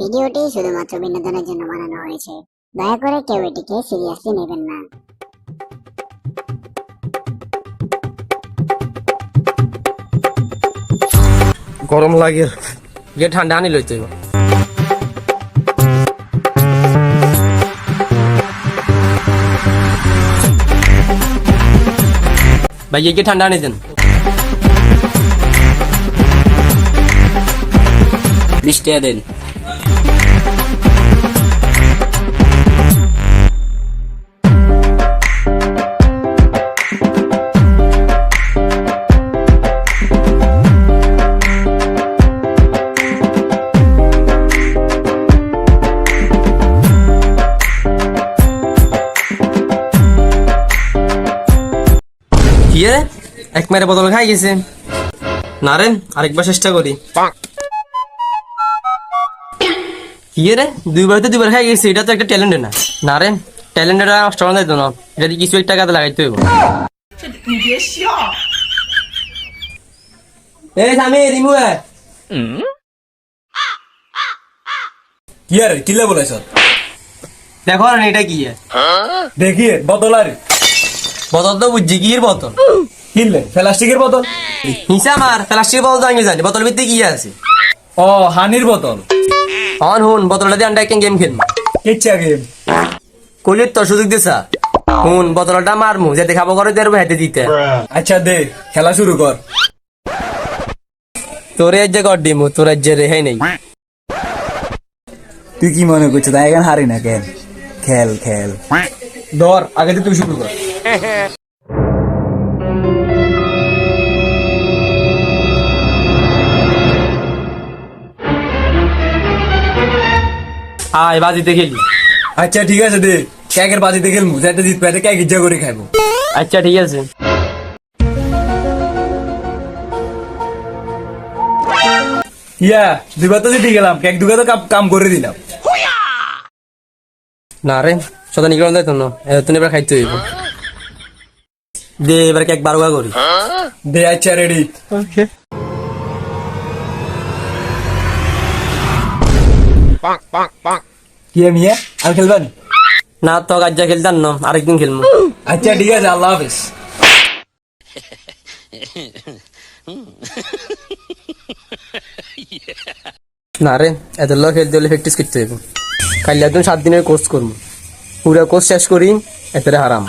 ভিডিওটি শুধুমাত্র বিনোদনের জন্য বানানো হয়েছে। দয়া করে কেউ এটিকে সিরিয়াসলি নেবেন না। গরম লাগে। গিয়ে ঠান্ডা আনি লইতে। ভাই গিয়ে ঠান্ডা আনি দেন। বিশ টাকা দেন। কি এক মেরে বোতল খাই গেছে। না রে আরেকবার চেষ্টা করি। কি রে দুইবার তো দুইবার খাই গেছে এটা তো একটা ট্যালেন্ট না। না রে ট্যালেন্টের নষ্ট করা যাইতো না। এটা কিছু একটা কাজে লাগাইতে হইব। এই স্বামী রিমু কি আর কিলে বলেছ দেখো এটা কি দেখি বোতল আর বোতল তো বুঝছি কি বোতল? কিনলে? প্লাস্টিকের বোতল? হিসা আমার প্লাস্টিক বোতল তো আমি জানি বোতল ভিতরে কি আছে? ও হানির বোতল। হন হুন বোতলটা দিয়ে আন্ডা একটা গেম খেলব। কিচ্ছা গেম কলির তো সুযোগ দিছা। হুন বোতলটা মারমু যাতে খাব করে তোর হেঁটে দিতে। আচ্ছা দে খেলা শুরু কর। তোর যে কর দিমু তোর যে রেহাই নেই। তুই কি মনে করছিস তাই এখন হারি না কেন? খেল খেল। ধর আগে তুই শুরু কর। আয় বাজিতে খেলি। আচ্ছা ঠিক আছে দে। ক্যাকের বাজিতে খেলমু। যাতে জিত ক্যাক ইচ্ছা করে খাইবো। আচ্ছা ঠিক আছে। ইয়া দুবার তো জিতে গেলাম। ক্যাক দুগা তো কাম- করে দিলাম। না রে সদা নিকলন দেয় তো না তুমি এবার খাইতে হইব। দে এবার কেক বারোগা করি। দে আচ্ছা রেডি কি এ মিয়া আর খেলবেন? না তো গাজ্জা খেলতাম না আরেকদিন খেলব। আচ্ছা ঠিক আছে আল্লাহ হাফিজ। না রে এত লোক খেলতে হলে প্র্যাকটিস করতে হইব। কাল একদম সাত দিনের কোর্স করব। পুরো কোর্স শেষ করি এতে হারাম।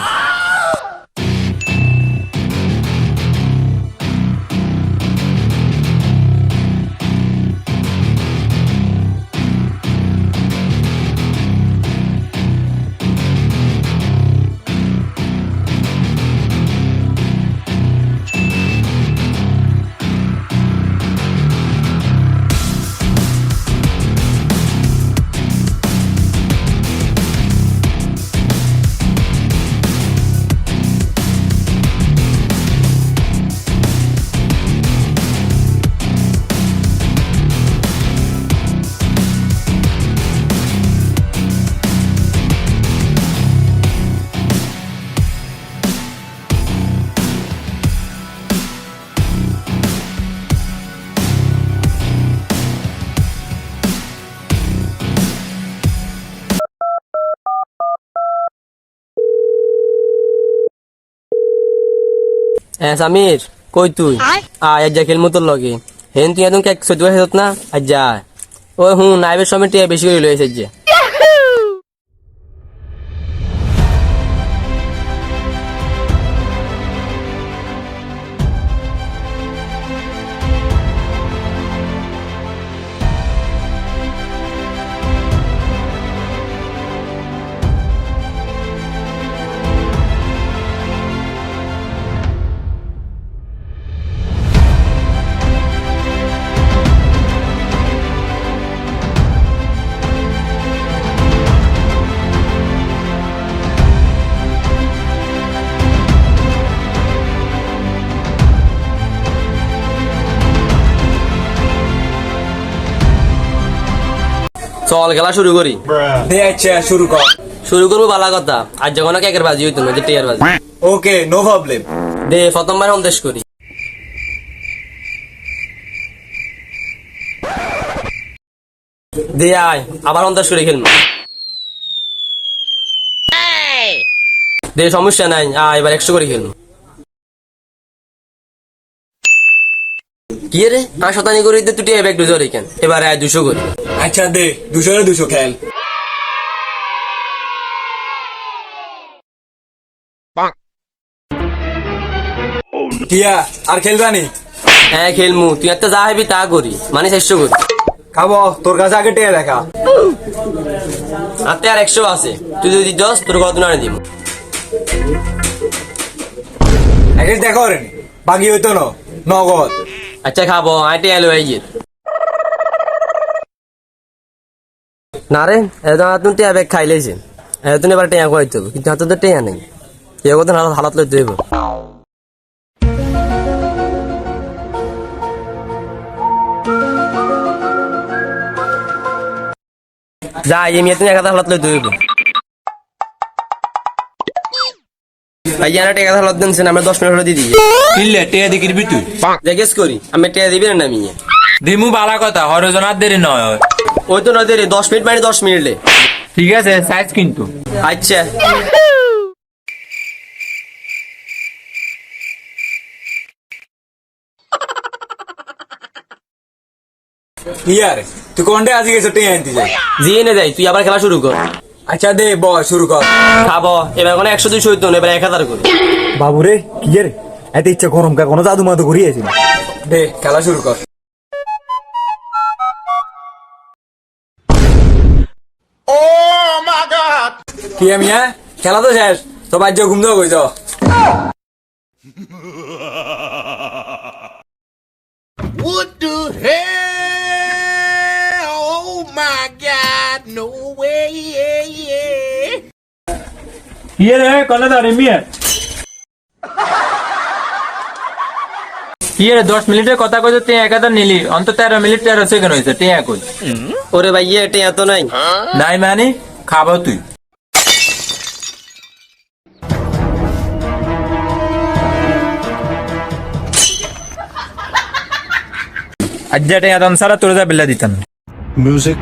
হ্যাঁ সামির কই তুই? আয়। আজ্জা যা খেলমু তোর লগে। হেন তুই একদম কেক সহ্য হেসত না? আজ্জা। ও ওই হুন নাইবের সময় টিয়া বেশি করে লয়েছে যে চল খেলা শুরু করি। দে আচ্ছা শুরু কর। শুরু করব বালা কথা। আজ যখন কেকের বাজি হইতো না যে টিয়ার বাজি। ওকে নো প্রবলেম দে প্রথমবার সন্দেশ করি। দে আয় আবার অন্দাজ করে খেলব। দে সমস্যা নাই আয় এবার একশো করে খেলব। কি রে? আর শতানি করে দিতে তুই ব্যাগ দুজো রেখেন এবার আয় দুশো করে। আচ্ছা দে দুশো না দুশো খেল। টিয়া আর খেলবানি হ্যাঁ খেলমু। তুই একটা যা হবি তা করি। মানে চেষ্টা করি। খাব তোর কাছে আগে টিয়া দেখা হাতে আর একশো আছে। তুই যদি দশ তোর কত না দিব? আগে দেখা করেনি বাকি হইতো না নগদ। আচ্ছা খাব। আইটে এলো এই যে না রে এত হাতুন টিয়া ব্যাগ খাইলেছে এতন এবার টিয়া খাইতে হবে কিন্তু হাতে তো টিয়া নেই। কেউ কত হালত লইতে হইব যা এই মেয়ে তুমি এক হালাত লইতে হইব ভাই জানা টিয়া হালাত দিনছেন আমরা দশ মিনিট হলে দিয়ে দিই কিনলে টেয়া দি কিনবি তুই জিজ্ঞেস করি আমি টিয়া দিবি না মিয়ে? দিমু বালা কথা হরজনার দেরি নয়। ওই তো নদী রে দশ মিনিট মানে দশ মিনিটে ঠিক আছে সাইজ কিন্তু। আচ্ছা। টিয়া রে তুই কোনটা আজকে গেছো টিয়া আনতে যাই জিয়ে নে যাই তুই আবার খেলা শুরু কর। আচ্ছা দে ব শুরু কর। খাব এবার কোনো একশো দুইশো হইতো না এবার এক হাজার করে। বাবু রে কি রে? এত ইচ্ছা গরম কা কোনো জাদু মাদু ঘুরিয়েছিল দে খেলা শুরু কর। কি মিয়া খেলা তো শেষ। তো বাজ্য ঘুম দেওয়া কইছ What the hell? Oh my god, no way, yeah, yeah. ইয়ে ইয়ে রে দশ মিনিটের কথা কইতে তুই এক হাজার নিলি। অন্তত তেরো মিনিট তেরো সেকেন্ড হয়েছে টিয়া কই? ওরে ভাই ইয়ে এটা এত নাই। নাই মানে? খাব তুই। আজ্জা টিয়া দম সারা তোর যা বিল্লা দিতাম। Music